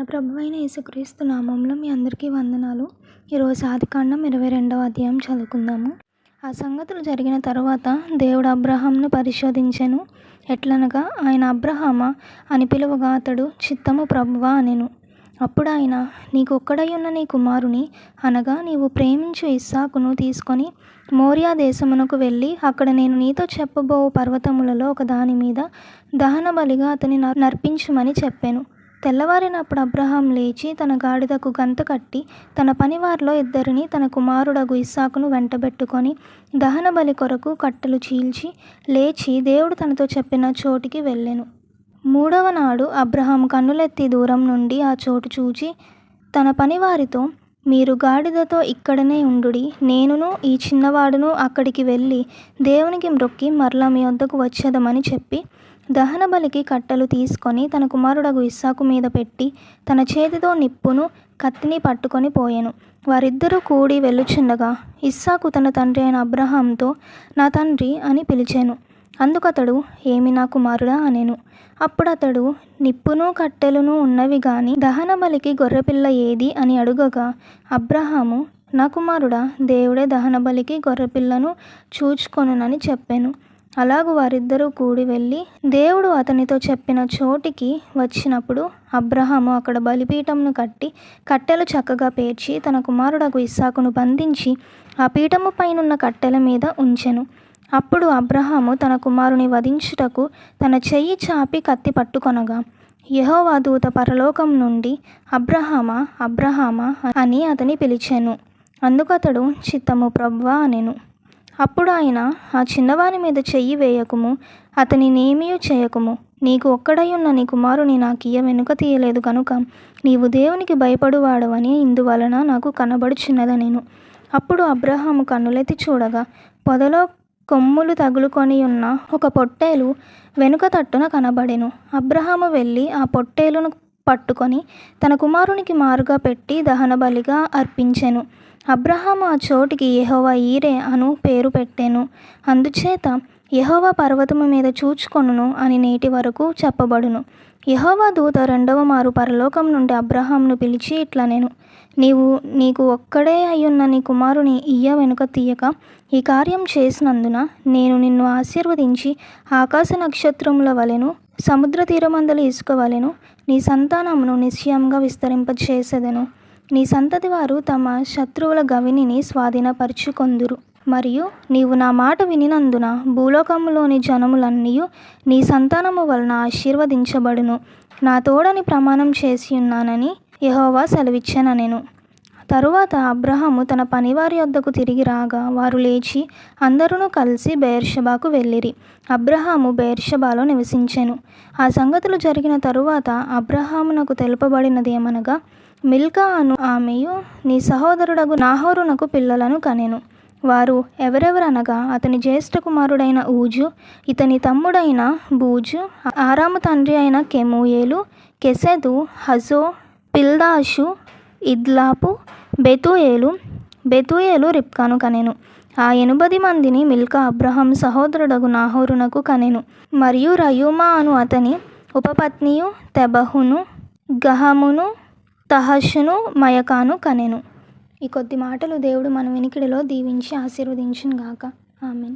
మన ప్రభువైన యేసుక్రీస్తు నామంలో మీ అందరికీ వందనాలు. ఈరోజు ఆదికాండం ఇరవై రెండవ అధ్యాయం చదువుకుందాము. ఆ సంగతులు జరిగిన తర్వాత దేవుడు అబ్రహాంను పరిశోధించెను. ఎట్లనగా ఆయన అబ్రహామా అని పిలువగా అతడు చిత్తము ప్రభువా అనెను. అప్పుడు ఆయన నీకు ఒక్కడై ఉన్న నీ కుమారుని అనగా నీవు ప్రేమించు ఇస్సాకును తీసుకొని మోరియా దేశమునకు వెళ్ళి అక్కడ నేను నీతో చెప్పబో పర్వతములలో ఒక దాని మీద దహన బలిగా అతని నర్- నర్పించుమని చెప్పాను. తెల్లవారినప్పుడు అబ్రహాం లేచి తన గాడిదకు గంత కట్టి తన పనివారిలో ఇద్దరిని తన కుమారుడగు ఇస్సాకును వెంటబెట్టుకొని దహన బలి కొరకు కట్టెలు చీల్చి లేచి దేవుడు తనతో చెప్పిన చోటికి వెళ్ళెను. మూడవ నాడు అబ్రహాం కన్నులెత్తి దూరం నుండి ఆ చోటు చూచి తన పనివారితో మీరు గాడిదతో ఇక్కడనే ఉండుడి. నేనును ఈ చిన్నవాడును అక్కడికి వెళ్ళి దేవునికి మ్రొక్కి మరలా మీ వద్దకు వచ్చేదమని చెప్పి దహన బలికి కట్టెలు తీసుకొని తన కుమారుడగు ఇస్సాకు మీద పెట్టి తన చేతితో నిప్పును కత్తిని పట్టుకొని పోయెను. వారిద్దరూ కూడి వెళ్ళుచుండగా ఇస్సాకు తన తండ్రి అయిన అబ్రహాంతో నా తండ్రి అని పిలిచాను. అందుకతడు ఏమి నా కుమారుడా అనెను. అప్పుడు అతడు నిప్పును కట్టెలును ఉన్నవి గాని దహన బలికి గొర్రెపిల్ల ఏది అని అడుగగా అబ్రహాము నా కుమారుడా దేవుడే దహన బలికి గొర్రెపిల్లను చూచుకొనునని చెప్పాను. అలాగూ వారిద్దరూ కూడి వెళ్ళి దేవుడు అతనితో చెప్పిన చోటికి వచ్చినప్పుడు అబ్రహాము అక్కడ బలిపీఠంను కట్టి కట్టెలు చక్కగా పేర్చి తన కుమారుడకు ఇస్సాకును బంధించి ఆ పీఠము పైనున్న కట్టెల మీద ఉంచెను. అప్పుడు అబ్రహాము తన కుమారుని వధించుటకు తన చెయ్యి చాపి కత్తి పట్టుకొనగా యెహోవా దూత పరలోకం నుండి అబ్రహామా అబ్రహామా అని అతని పిలిచాను. అందుకతడు చిత్తము ప్రవ్వా అనెను. అప్పుడు ఆయన ఆ చిన్నవాని మీద చెయ్యి వేయకుము అతని నేమియు చేయకుము. నీకు ఒక్కడై ఉన్న నీ కుమారుని నాకియ వెనుక తీయలేదు కనుక నీవు దేవునికి భయపడువాడవని ఇందువలన నాకు కనబడుచున్నద నేను. అప్పుడు అబ్రహాము కన్నులెత్తి చూడగా పొదలో కొమ్ములు తగులుకొని ఉన్న ఒక పొట్టేలు వెనుక తట్టున కనబడెను. అబ్రహాము వెళ్ళి ఆ పొట్టేలును పట్టుకొని తన కుమారునికి మారుగా పెట్టి దహన బలిగా అర్పించెను. అబ్రహాము ఆ చోటికి యెహోవా ఈరే అను పేరు పెట్టెను. అందుచేత యెహోవా పర్వతము మీద చూచుకొనును అని నేటి వరకు చెప్పబడును. యహోవా దూత రెండవ మారు పరలోకం నుండి అబ్రహాంను పిలిచి ఇట్లా నేను నీవు నీకు ఒక్కడే అయ్యున్న నీ కుమారుని ఇయ్య వెనుక తీయక ఈ కార్యం చేసినందున నేను నిన్ను ఆశీర్వదించి ఆకాశ నక్షత్రముల వలెను సముద్ర తీరమందలి ఇసుక వలెను నీ సంతానమును నిశ్చయంగా విస్తరింపచేసేదను. నీ సంతతి వారు తమ శత్రువుల గవినిని స్వాధీనపరుచుకొందురు. మరియు నీవు నా మాట వినినందున భూలోకములోని జనములన్నీ నీ సంతానము వలన ఆశీర్వదించబడును. నా తోడని ప్రమాణం చేసి ఉన్నానని యహోవా సెలవిచ్చానెను తరువాత అబ్రహాము తన పనివారి వద్దకు తిరిగి రాగా వారు లేచి అందరూ కలిసి బెయర్షబాకు వెళ్ళిరి. అబ్రహాము బెయర్షబాలో నివసించెను. ఆ సంగతులు జరిగిన తరువాత అబ్రహామునకు తెలుపబడినదేమనగా మిల్కా అను ఆమెయు నీ సహోదరుడగు నాహోరునకు పిల్లలను కనెను. వారు ఎవరెవరనగా అతని జ్యేష్ఠ కుమారుడైన ఊజు ఇతని తమ్ముడైన బూజు ఆరాము తండ్రి అయిన కెమూయేలు కెసెదు హజో పిల్దాషు ఇద్లాపు బెతుయేలు బెతుయేలు రిప్కాను కనెను. ఆ ఎనుబది మందిని మిల్కా అబ్రహం సహోదరుడగు నాహోరునకు కనెను. మరియు రయూమా అను అతని ఉపపత్నియు తెబహును గహమును తహషును మయకాను కనెను. ఈ కొద్ది మాటలు దేవుడు మన వినికిడిలో దీవించి ఆశీర్వదించును గాక ఆమెన్.